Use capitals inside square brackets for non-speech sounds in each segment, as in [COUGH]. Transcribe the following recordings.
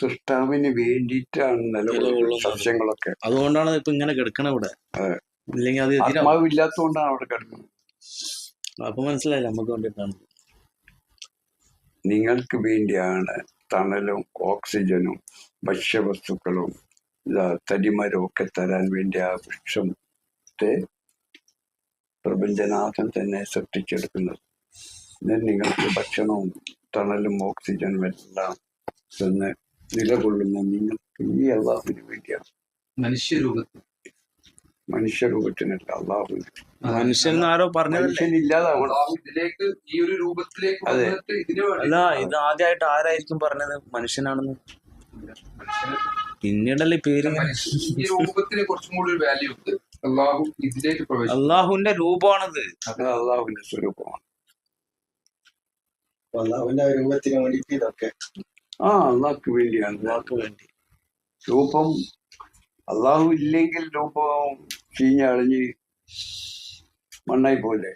സൃഷ്ടാവിന് വേണ്ടിയിട്ടാണ് നിലകൊള്ളുന്നത്. സസ്യങ്ങളൊക്കെ. അതുകൊണ്ടാണ് ഇപ്പൊ ഇങ്ങനെ കിടക്കണ ഇവിടെ. ഇല്ലെങ്കിൽ അത് ആത്മാവില്ലാത്തതുകൊണ്ടാണ് അവിടെ കിടക്കുന്നത്. അപ്പൊ മനസ്സിലായില്ല നമുക്ക് വേണ്ടിയിട്ടാണ്. നിങ്ങൾക്ക് വേണ്ടിയാണ് തണലും ഓക്സിജനും ഭക്ഷ്യവസ്തുക്കളും തടിമരവും ഒക്കെ തരാൻ വേണ്ടി ആ വൃക്ഷത്തെ പ്രപഞ്ചനാഥൻ തന്നെ സൃഷ്ടിച്ചെടുക്കുന്നത്. നിങ്ങൾക്ക് ഭക്ഷണവും തണലും ഓക്സിജനും എല്ലാം തന്ന് നിലകൊള്ളുന്ന നിങ്ങൾക്ക് ഈ അള്ളാഹുവിന് വേണ്ടിയാണ് മനുഷ്യരൂപത്തിൽ. മനുഷ്യരൂപത്തിനല്ല അള്ളാഹുവിന് മനുഷ്യൻ ആരോ പറഞ്ഞതല്ലേ? മനുഷ്യനില്ലാതാവണം ഇതിലേക്ക് ഈ ഒരു രൂപത്തിലേക്ക് അതെ. അല്ല ഇത് ആദ്യമായിട്ട് ആരായിരിക്കും പറഞ്ഞത്? മനുഷ്യനാണെന്ന്. മനുഷ്യന് പിന്നീടല്ലേ പേര്? ഈ രൂപത്തിന് കുറച്ചും കൂടി ഒരു വാല്യൂ ഉണ്ട്. അള്ളാഹു ഇതിലേക്ക് പ്രവേശിച്ചു അള്ളാഹുവിന്റെ രൂപമാണത്. അത് അള്ളാഹുവിന്റെ സ്വരൂപമാണ്. അള്ളാഹുവിന്റെ രൂപത്തിന് വേണ്ടിയിട്ട് ഇതൊക്കെ ആ അള്ളാഹ്ക്ക് വേണ്ടിയാണ് അള്ളാഹ്ക്ക് വേണ്ടി. രൂപം അള്ളാഹു ഇല്ലെങ്കിൽ രൂപം ചീഞ്ഞളിഞ്ഞ് മണ്ണായി പോലെ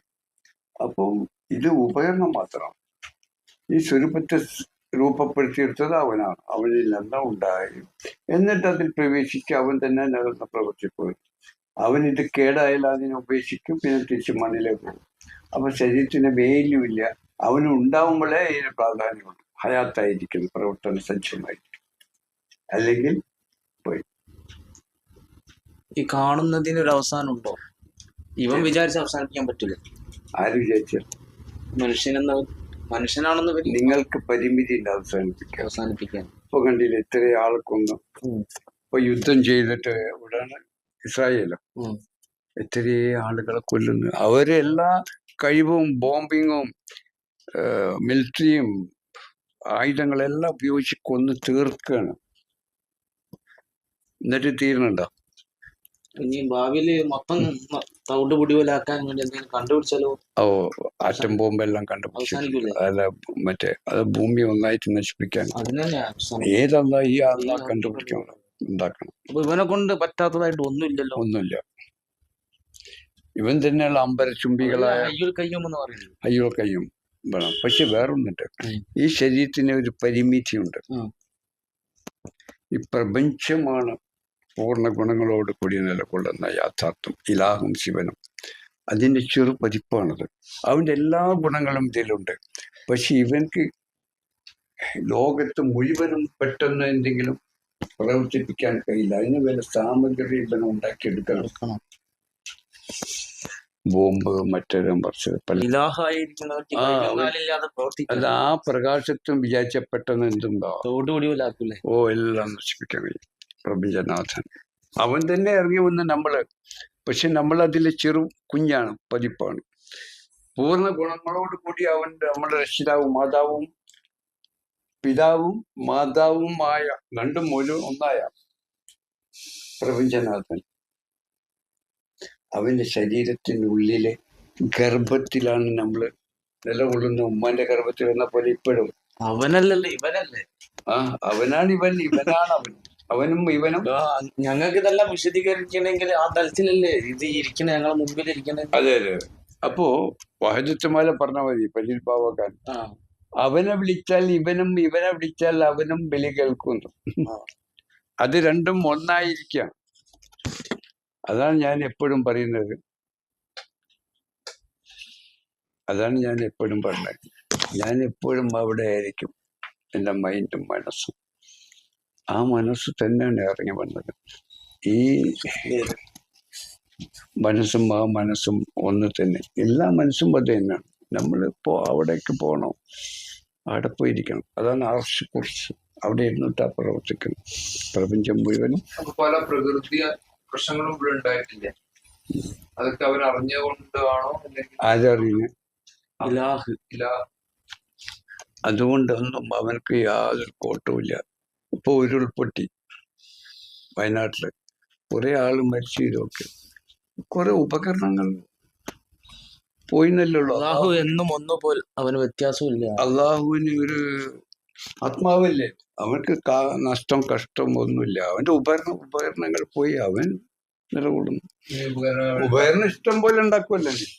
അപ്പം ഇത് ഉപകരണം മാത്രം. ഈ സ്വരൂപത്തെ രൂപപ്പെടുത്തിയെടുത്തത് അവനാണ്. അവനിൽ നിന്ന് ഉണ്ടായി. എന്നിട്ട് അതിൽ പ്രവേശിച്ച് അവൻ തന്നെ നിലനിന്ന് പ്രവർത്തിപ്പോയി അവൻ ഇത് കേടായാൽ അതിനെ ഉപേക്ഷിക്കും പിന്നെ തിരിച്ച് മണ്ണിലേക്ക് പോകും. അപ്പൊ ശരീരത്തിന് വാല്യൂ ഇല്ല. അവന് ഉണ്ടാവുമ്പോഴേ ഇതിന് പ്രാധാന്യമുള്ളൂ. ഹയാത്തായിരിക്കും പ്രവർത്തന സജ്ജമായിരിക്കും. അല്ലെങ്കിൽ പോയി. ഈ കാണുന്നതിന് ഒരു അവസാനം ഉണ്ടോ? ഇവൻ വിചാരിച്ച് അവസാനിപ്പിക്കാൻ പറ്റില്ല ആര് വിചാരിച്ച? മനുഷ്യനെന്ന മനുഷ്യനാണെന്ന് നിങ്ങൾക്ക് പരിമിതി ഉണ്ട് അവസാനിപ്പിക്കാൻ. അവസാനിപ്പിക്കാൻ. ഇപ്പൊ കണ്ടില്ല ഇത്ര ആളെ കൊന്നു ഇപ്പൊ യുദ്ധം ചെയ്തിട്ട് ഇവിടെയാണ് ഇസ്രായേലോ. എത്രയേ ആളുകളെ കൊല്ലുന്നു. അവരെല്ലാ കഴിവും ബോംബിങ്ങും മിലിറ്ററിയും ആയുധങ്ങളെല്ലാം ഉപയോഗിച്ച് കൊന്ന് തീർക്കുകയാണ്. എന്നിട്ട് തീരണുണ്ടോ ഇനി ഭാവിയിൽ മൊത്തം തൗട് തവിട് പൊടി വേണ്ടി എന്തെങ്കിലും കണ്ടുപിടിച്ചാലോ? ഓ ആറ്റം ബോംബെല്ലാം കണ്ടുപിടിച്ചു അല്ല മറ്റേ അത് ഭൂമി ഒന്നായിട്ട് നശിപ്പിക്കാൻ. ഏതല്ല ഈ ആളാ കണ്ടുപിടിക്കണം ഉണ്ടാക്കണം? അപ്പൊ ഇവനെ കൊണ്ട് പറ്റാത്തതായിട്ട് ഒന്നുമില്ലല്ലോ. ഒന്നുമില്ല. ഇവൻ തന്നെയുള്ള അമ്പരചുംബികളായ ചുംബികളായ കയ്യുമെന്ന് പറയുന്നത്. അയ്യോ കയ്യും. വേണം. പക്ഷെ വേറൊന്നുണ്ട്. ഈ ശരീരത്തിന് ഒരു പരിമിതിയുണ്ട്. ഈ പ്രപഞ്ചമാണ് പൂർണ ഗുണങ്ങളോട് കൂടി നിലകൊള്ളുന്ന യാഥാർത്ഥ്യം ഇലാഹും ശിവനും. അതിന്റെ ചെറു പതിപ്പാണത്. അവന്റെ എല്ലാ ഗുണങ്ങളും ഇതിലുണ്ട്. പക്ഷെ ഇവൻക്ക് ലോകത്ത് മുഴുവനും പെട്ടെന്ന് എന്തെങ്കിലും പ്രവർത്തിപ്പിക്കാൻ കഴിയില്ല. അതിന് വേണ്ട സാമഗ്രി ഇവൻ ഉണ്ടാക്കിയെടുക്കണം. ബോംബ് മറ്റൊരു മറിച്ചത് അല്ല ആ, അത് പ്രകാശത്തും വിചാരിച്ച പെട്ടെന്ന് എന്തുണ്ടോ? ഓ എല്ലാം നശിപ്പിക്കാൻ കഴിയും. പ്രപഞ്ചനാഥൻ അവൻ തന്നെ ഇറങ്ങി വന്ന് നമ്മൾ പക്ഷെ നമ്മൾ അതിലെ ചെറു കുഞ്ഞാണ് പതിപ്പാണ്. പൂർണ ഗുണങ്ങളോട് കൂടി അവൻ നമ്മുടെ രക്ഷിതാവും മാതാവും പിതാവും മാതാവുമായ രണ്ടും ഒരു ഒന്നായ പ്രപഞ്ചനാഥൻ അവന്റെ ശരീരത്തിനുള്ളിലെ ഗർഭത്തിലാണ് നമ്മൾ നിലകൊള്ളുന്ന ഉമ്മാന്റെ ഗർഭത്തിൽ വന്ന പോലെ ഇപ്പോഴും. അവനല്ലല്ലേ ഇവനല്ലേ? ആ അവനാണ് ഇവൻ ഇവനാണ് അവൻ. അവനും ഇവനും. ഞങ്ങൾക്ക് ഇതെല്ലാം വിശദീകരിക്കണമെങ്കിൽ ആ തലത്തിലല്ലേ ഇത് ഇരിക്കണ ഞങ്ങളെ മുമ്പിൽ ഇരിക്കണേ? അതെ അതെ അപ്പോ വഹദത്തുമാല പറഞ്ഞ മതി പല്ലിൽ പാവക്കാൻ അവനെ വിളിച്ചാൽ ഇവനും ഇവനെ വിളിച്ചാൽ അവനും ബലി കേൾക്കുന്നു. അത് രണ്ടും ഒന്നായിരിക്കാം. അതാണ് ഞാൻ എപ്പോഴും പറയുന്നത്. അതാണ് ഞാൻ എപ്പോഴും പറഞ്ഞത്. ഞാൻ എപ്പോഴും അവിടെ ആയിരിക്കും. എന്റെ മൈൻഡും മനസ്സും. ആ മനസ്സ് തന്നെയാണ് ഇറങ്ങി വന്നത്. ഈ മനസ്സും ആ മനസ്സും ഒന്ന് തന്നെ. എല്ലാ മനസ്സും അത് തന്നെയാണ്. നമ്മളിപ്പോ അവിടേക്ക് പോകണം. അവിടെ പോയിരിക്കണം. അതാണ് ആർഷിക്കുറിച്ച് കുറിച്ച്. അവിടെ ഇരുന്നിട്ടാ പ്രവർത്തിക്കണം പ്രപഞ്ചം മുഴുവനും പല പ്രകൃതി പ്രശ്നങ്ങളും ഇവിടെ ഉണ്ടായിട്ടില്ല. അതൊക്കെ അവർ അറിഞ്ഞുകൊണ്ടാണോ അല്ലെങ്കിൽ ആരറിയുന്നു ഇലാഹ്. ഇലാ അതുകൊണ്ടൊന്നും അവനക്ക് യാതൊരു കോട്ടവുമില്ല ഇപ്പൊ ഉരുൾപൊട്ടി വയനാട്ടിൽ. കുറെ ആൾ മരിച്ചു ഇതൊക്കെ. കുറെ ഉപകരണങ്ങൾ പോയിന്നല്ലോ അള്ളാഹു എന്നും ഒന്നുപോൽ അവന് വ്യത്യാസമില്ല അള്ളാഹുവിന് ഒരു ആത്മാവല്ലേ? അവർക്ക് നഷ്ടം കഷ്ടം ഒന്നുമില്ല. അവന്റെ ഉപകരണ ഉപകരണങ്ങൾ പോയി അവൻ നിലകൊള്ളുന്നു. ഉപകരണം ഇഷ്ടം പോലെ ഉണ്ടാക്കുമല്ലേ നിങ്ങൾ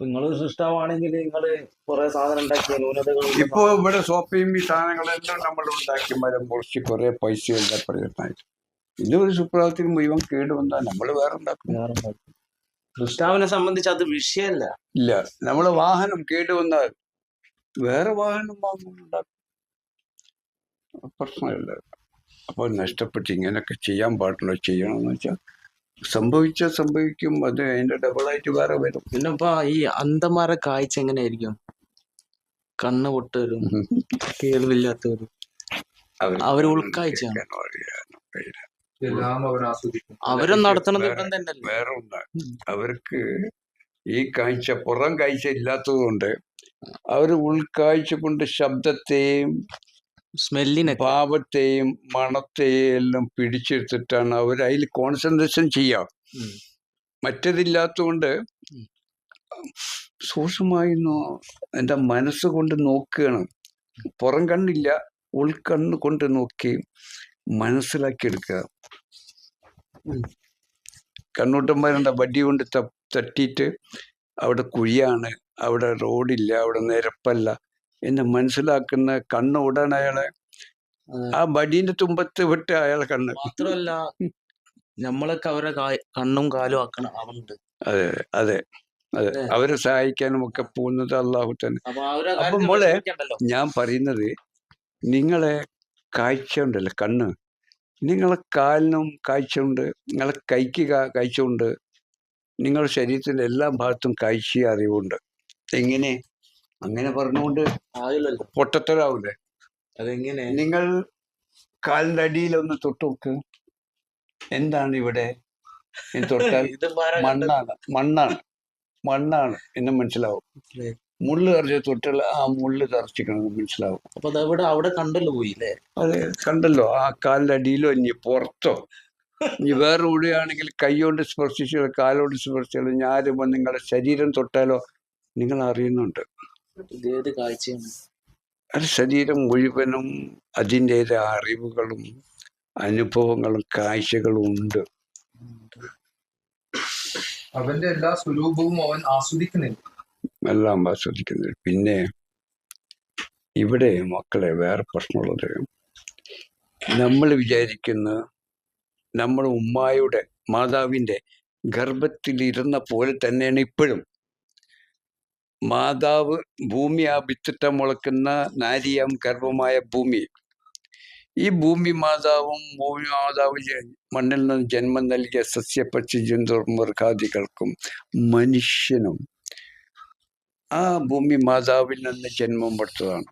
നിങ്ങൾ സൃഷ്ടാവാണെങ്കിൽ നിങ്ങൾ കുറെ സാധനം ഉണ്ടാക്കിയ ന്യൂനതകൾ ഇപ്പോ ഇവിടെ സോപ്പയും ഈ സാധനങ്ങളെല്ലാം നമ്മൾ ഉണ്ടാക്കി മരം മുറിച്ച് കുറെ പൈസ എല്ലാം പ്രയത്നമായിട്ട് ഇത് ഒരു സുപ്രഭാതത്തിൽ മുഴുവൻ കേട് വന്നാൽ നമ്മൾ വേറെ ഉണ്ടാക്കും. സൃഷ്ടാവിനെ സംബന്ധിച്ച് അത് വിഷയമല്ല. ഇല്ല. നമ്മളെ വാഹനം കേടുവന്നാൽ വേറെ വാഹനം വാങ്ങുന്നുണ്ടാക്കും പ്രശ്നമില്ല. അപ്പൊ നഷ്ടപ്പെട്ട് ഇങ്ങനെയൊക്കെ ചെയ്യാൻ പാടുള്ളൂ ചെയ്യണമെന്ന് വെച്ചാൽ സംഭവിച്ച സംഭവിക്കും അത് അതിന്റെ ഡബിളായിട്ട് വേറെ വരും. പിന്നെ ഇപ്പൊ ഈ അന്ധന്മാരെ കാഴ്ച എങ്ങനെയായിരിക്കും? കണ്ണ് പൊട്ടവരും കേൾവില്ലാത്തവരും. അവർ ഉൾക്കാഴ്ച അവരും നടത്തണത് വേറെ- ഇപ്പം തന്നെയല്ലേ? വേറെ ഒന്ന്. അവർക്ക് ഈ കാഴ്ച പുറം കാഴ്ച ഇല്ലാത്തത് കൊണ്ട് അവർ ഉൾക്കാഴ്ച കൊണ്ട് ശബ്ദത്തെയും സ്മെല്ലിനൊക്കെ. പാപത്തെയും മണത്തെയും എല്ലാം പിടിച്ചെടുത്തിട്ടാണ് അവർ അതിൽ കോൺസെൻട്രേഷൻ ചെയ്യാം. മറ്റതില്ലാത്തോണ്ട് മറ്റതില്ലാത്തതുകൊണ്ട്. സൂക്ഷ്മമായി എന്റെ മനസ്സുകൊണ്ട് നോക്കുകയാണ് പുറം കണ്ണില്ല ഉൾക്കണ്ണ് കൊണ്ട് നോക്കി മനസ്സിലാക്കിയെടുക്കുക എടുക്കുക കണ്ണൂട്ടന്മാരുണ്ട വടി കൊണ്ട് തട്ടിയിട്ട് അവിടെ കുഴിയാണ് അവിടെ റോഡില്ല അവിടെ നിരപ്പല്ല. എന്ന് മനസ്സിലാക്കുന്ന കണ്ണ് ഉടൻ അയാളെ. ആ. ബടീന്റെ തുമ്പത്ത് വിട്ട് അയാളെ കണ്ണ്. മാത്രമല്ല നമ്മളൊക്കെ അവരെ കണ്ണും കാലും ആക്കണം അവണ്ട് അതെ അതെ അതെ. അവരെ സഹായിക്കാനും ഒക്കെ പോകുന്നത് അള്ളാഹു തന്നെ. അപ്പൊ മോളെ- ഞാൻ പറയുന്നത് നിങ്ങളെ കാഴ്ച ഉണ്ടല്ലോ കണ്ണ്. നിങ്ങളെ കാലിനും കാഴ്ച ഉണ്ട് നിങ്ങളെ കൈക്ക് കാ- കാഴ്ച ഉണ്ട്. നിങ്ങളുടെ ശരീരത്തിന്റെ എല്ലാ ഭാഗത്തും കാഴ്ച അറിവുണ്ട് എങ്ങനെ? അങ്ങനെ പറഞ്ഞുകൊണ്ട് പൊട്ടത്തരാവൂലേ? അതെങ്ങനെ? നിങ്ങൾ കാലിന്റെ അടിയിലൊന്ന് തൊട്ട് നോക്ക് എന്താണ് ഇവിടെ തൊട്ടാൽ [LAUGHS] മണ്ണാണ്. മണ്ണാണ്. മണ്ണാണ്. എന്ന് മനസ്സിലാവും. മുള്ളു തറച്ച് തൊട്ടുള്ള ആ മുള്ളു കറച്ചിക്കണമെന്ന് മനസ്സിലാവും. അപ്പൊ അതവിടെ അവിടെ കണ്ടല്ലോ പോയില്ലേ അതെ കണ്ടല്ലോ. ആ കാലിന്റെ അടിയിലോ ഇനി പുറത്തോ? ഇനി വേറെ എവിടെയാണെങ്കിൽ കൈകൊണ്ട് സ്പർശിച്ചാലോ കാലോട് സ്പർശിച്ചാലോ ഞാരും നിങ്ങളുടെ ശരീരം തൊട്ടാലോ? നിങ്ങൾ അറിയുന്നുണ്ട്. ഇതേത് കാഴ്ചയാണ്? ശരീരം മുഴുവനും അതിന്റെതായ അറിവുകളും അനുഭവങ്ങളും കാഴ്ചകളും ഉണ്ട്. അവന്റെ എല്ലാ സ്വരൂപവും അവൻ ആസ്വദിക്കുന്നില്ല. എല്ലാം ആസ്വദിക്കുന്നില്ല. പിന്നെ ഇവിടെ മക്കളെ വേറെ പ്രശ്നമുള്ളത്. നമ്മൾ വിചാരിക്കുന്ന നമ്മൾ ഉമ്മായുടെ മാതാവിന്റെ ഗർഭത്തിലിരുന്ന പോലെ തന്നെയാണ് ഇപ്പോഴും. മാതാവ് ഭൂമി ആ വിത്തിട്ട മുളക്കുന്ന നാരിയാം ഗർഭമായ ഭൂമി. ഈ ഭൂമി മാതാവും ഭൂമി മാതാവ് മണ്ണിൽ നിന്ന് ജന്മം നൽകിയ സസ്യപക്ഷി ജന്തു മൃഗാദികൾക്കും മനുഷ്യനും ആ ഭൂമി മാതാവിൽ നിന്ന് ജന്മം കൊടുത്തതാണ്.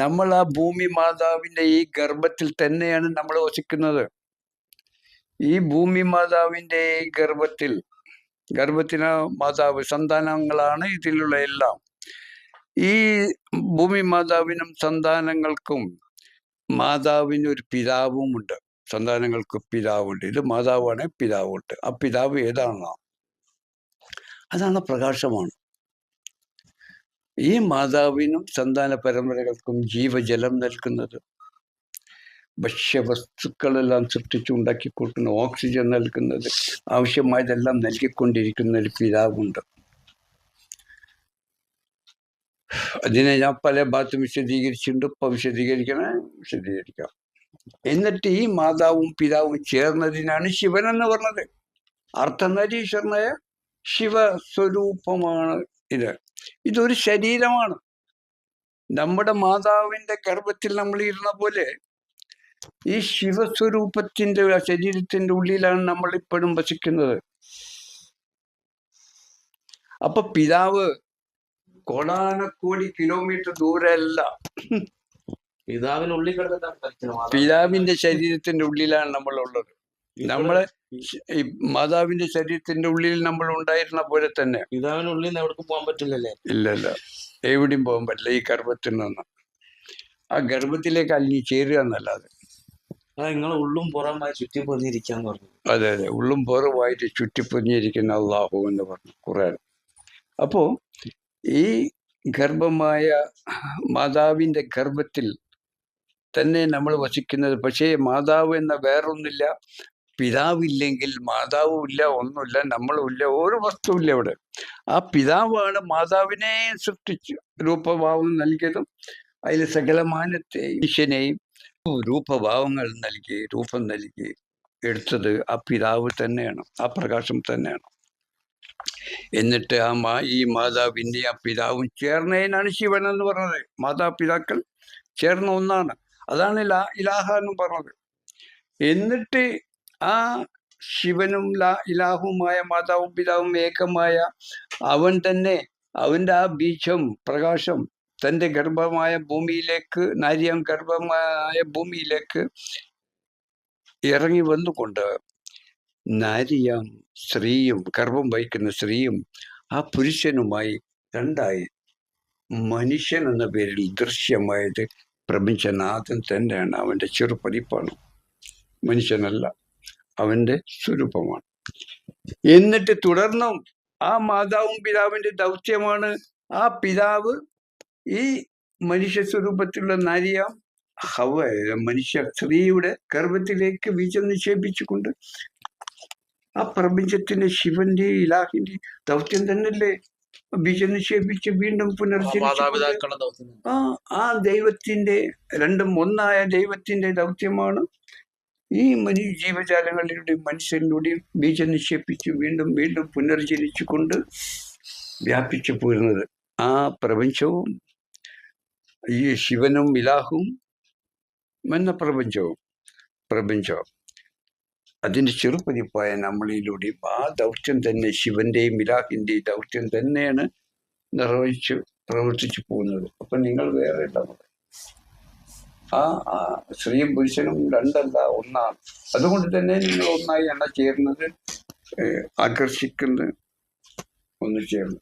നമ്മൾ ആ ഭൂമി മാതാവിന്റെ ഈ ഗർഭത്തിൽ തന്നെയാണ് നമ്മൾ വസിക്കുന്നത്. ഈ ഭൂമി മാതാവിന്റെ ഈ ഗർഭത്തിൽ ഗർഭത്തിന് മാതാവ് സന്താനങ്ങളാണ് ഇതിലുള്ള എല്ലാം. ഈ ഭൂമി മാതാവിനും സന്താനങ്ങൾക്കും മാതാവിന് ഒരു പിതാവുമുണ്ട്. സന്താനങ്ങൾക്ക് പിതാവുണ്ട്. ഇത് മാതാവാണ് പിതാവുണ്ട്. ആ പിതാവ് ഏതാണോ? അതാണ് പ്രകാശമാണ്. ഈ മാതാവിനും സന്താന പരമ്പരകൾക്കും ജീവജലം നൽകുന്നത്. ഭക്ഷ്യവസ്തുക്കളെല്ലാം സൃഷ്ടിച്ചു ഉണ്ടാക്കി കൊടുക്കുന്ന ഓക്സിജൻ നൽകുന്നത് ആവശ്യമായതെല്ലാം നൽകിക്കൊണ്ടിരിക്കുന്ന ഒരു പിതാവുണ്ട്. അതിനെ ഞാൻ പല ഭാഗത്തും വിശദീകരിച്ചിട്ടുണ്ട്. ഇപ്പം വിശദീകരിക്കണേ വിശദീകരിക്കാം. എന്നിട്ട് ഈ മാതാവും പിതാവും ചേർന്നതിനാണ് ശിവൻ എന്ന് പറഞ്ഞത്. അർത്ഥനരീശ്വരനായ ശിവസ്വരൂപമാണ് ഇത്. ഇതൊരു ശരീരമാണ്. നമ്മുടെ മാതാവിന്റെ ഗർഭത്തിൽ നമ്മൾ ഇരുന്ന പോലെ ഈ ശിവസ്വരൂപത്തിന്റെ ആ ശരീരത്തിന്റെ ഉള്ളിലാണ് നമ്മൾ ഇപ്പോഴും വസിക്കുന്നത്. അപ്പൊ പിതാവ് കോടാനക്കോടി കിലോമീറ്റർ ദൂരമല്ല. പിതാവിനുള്ളിൽ. പിതാവിന്റെ ശരീരത്തിന്റെ ഉള്ളിലാണ് നമ്മൾ ഉള്ളത് നമ്മളെ ഈ മാതാവിന്റെ ശരീരത്തിന്റെ ഉള്ളിൽ നമ്മൾ ഉണ്ടായിരുന്ന പോലെ തന്നെ. പിതാവിനുള്ളിൽ എവിടേക്കും പോകാൻ പറ്റില്ലല്ലേ? ഇല്ലല്ല ഇല്ല. എവിടെയും പോകാൻ പറ്റില്ല ഈ ഗർഭത്തിൽ നിന്ന്. ആ ഗർഭത്തിലേക്ക് അലിഞ്ഞു ചേരുക എന്നല്ലാതെ. അത് ഉള്ളും പുറമായി ചുറ്റി പൊതിഞ്ഞിരിക്കാന്ന് പറഞ്ഞു. അതെ അതെ. ഉള്ളും പുറമായിട്ട് ചുറ്റിപ്പൊതിഞ്ഞിരിക്കുന്ന അള്ളാഹു എന്ന് പറഞ്ഞു ഖുർആൻ. അപ്പോ ഈ ഗർഭമായ മാതാവിന്റെ ഗർഭത്തിൽ തന്നെ നമ്മൾ വസിക്കുന്നത്. പക്ഷേ മാതാവ് എന്ന വേറൊന്നില്ല പിതാവില്ലെങ്കിൽ മാതാവും ഇല്ല ഒന്നുമില്ല നമ്മളും ഇല്ല ഒരു വസ്തുവില്ല അവിടെ ആ പിതാവാണ് മാതാവിനെ സൃഷ്ടിച്ചു രൂപഭാവം നൽകിയതും അതിൽ സകലമാനത്തെ ഈശ്വനെയും രൂപഭാവങ്ങൾ നൽകി രൂപം നൽകി എടുത്തത് ആ പിതാവ് തന്നെയാണ് ആ പ്രകാശം തന്നെയാണ്. എന്നിട്ട് ആ മാ ഈ മാതാവിന്റെ ആ പിതാവും ചേർന്നതിനാണ് ശിവൻ എന്ന് പറഞ്ഞത്. മാതാപിതാക്കൾ ചേർന്ന ഒന്നാണ്. അതാണ് ലാ ഇലാഹ എന്ന് പറഞ്ഞത്. എന്നിട്ട് ആ ശിവനും ലാ ഇലാഹുമായ മാതാവും പിതാവും ഏകമായ അവൻ തന്നെ അവന്റെ ആ ബീജം പ്രകാശം തന്റെ ഗർഭമായ ഭൂമിയിലേക്ക് നാരിയം ഗർഭമായ ഭൂമിയിലേക്ക് ഇറങ്ങി വന്നുകൊണ്ട് നാരിയാം സ്ത്രീയും ഗർഭം വഹിക്കുന്ന സ്ത്രീയും ആ പുരുഷനുമായി രണ്ടായി മനുഷ്യൻ എന്ന പേരിൽ ദൃശ്യമായത് പ്രപഞ്ചനാഥൻ തന്നെയാണ്. അവന്റെ ചെറുപതിപ്പാണ് മനുഷ്യനല്ല അവന്റെ സ്വരൂപമാണ്. എന്നിട്ട് തുടർന്നും ആ മാതാവും പിതാവിന്റെ ദൗത്യമാണ് ആ പിതാവ് ഈ മനുഷ്യ സ്വരൂപത്തിലുള്ള നാരിയാം ഹവ മനുഷ്യ സ്ത്രീയുടെ ഗർഭത്തിലേക്ക് ബീജം നിക്ഷേപിച്ചുകൊണ്ട് ആ പ്രപഞ്ചത്തിന്റെ ശിവന്റെ ഇലാഹിന്റെ ദൗത്യം തന്നെയല്ലേ ബീജം നിക്ഷേപിച്ച് വീണ്ടും പുനർജനിച്ചു. ആ ആ ദൈവത്തിന്റെ രണ്ടും ഒന്നായ ദൈവത്തിന്റെ ദൗത്യമാണ്. ഈ മനു ജീവജാലങ്ങളിലൂടെയും മനുഷ്യരിലൂടെയും ബീജം നിക്ഷേപിച്ച് വീണ്ടും വീണ്ടും പുനർജനിച്ചുകൊണ്ട് വ്യാപിച്ചു പോരുന്നത്. ആ പ്രപഞ്ചവും ഈ ശിവനും ഇലാഹും എന്ന പ്രപഞ്ചവും പ്രപഞ്ചവും അതിന്റെ ചെറുപ്പതിപ്പായ നമ്മളിലൂടെ ആ ദൗത്യം തന്നെ ശിവന്റെയും ഇലാഹിന്റെയും ദൗത്യം തന്നെയാണ് നിർവഹിച്ച് പ്രവർത്തിച്ചു പോകുന്നത്. അപ്പം നിങ്ങൾ വേറെ ഉണ്ടാവുന്നത് ആ സ്ത്രീയും പുരുഷനും രണ്ടല്ല ഒന്നാണ്. അതുകൊണ്ട് തന്നെ നിങ്ങൾ ഒന്നായി എണ്ണ ചേർന്നത് ആകർഷിക്കുന്ന ഒന്ന് ചേർന്ന്.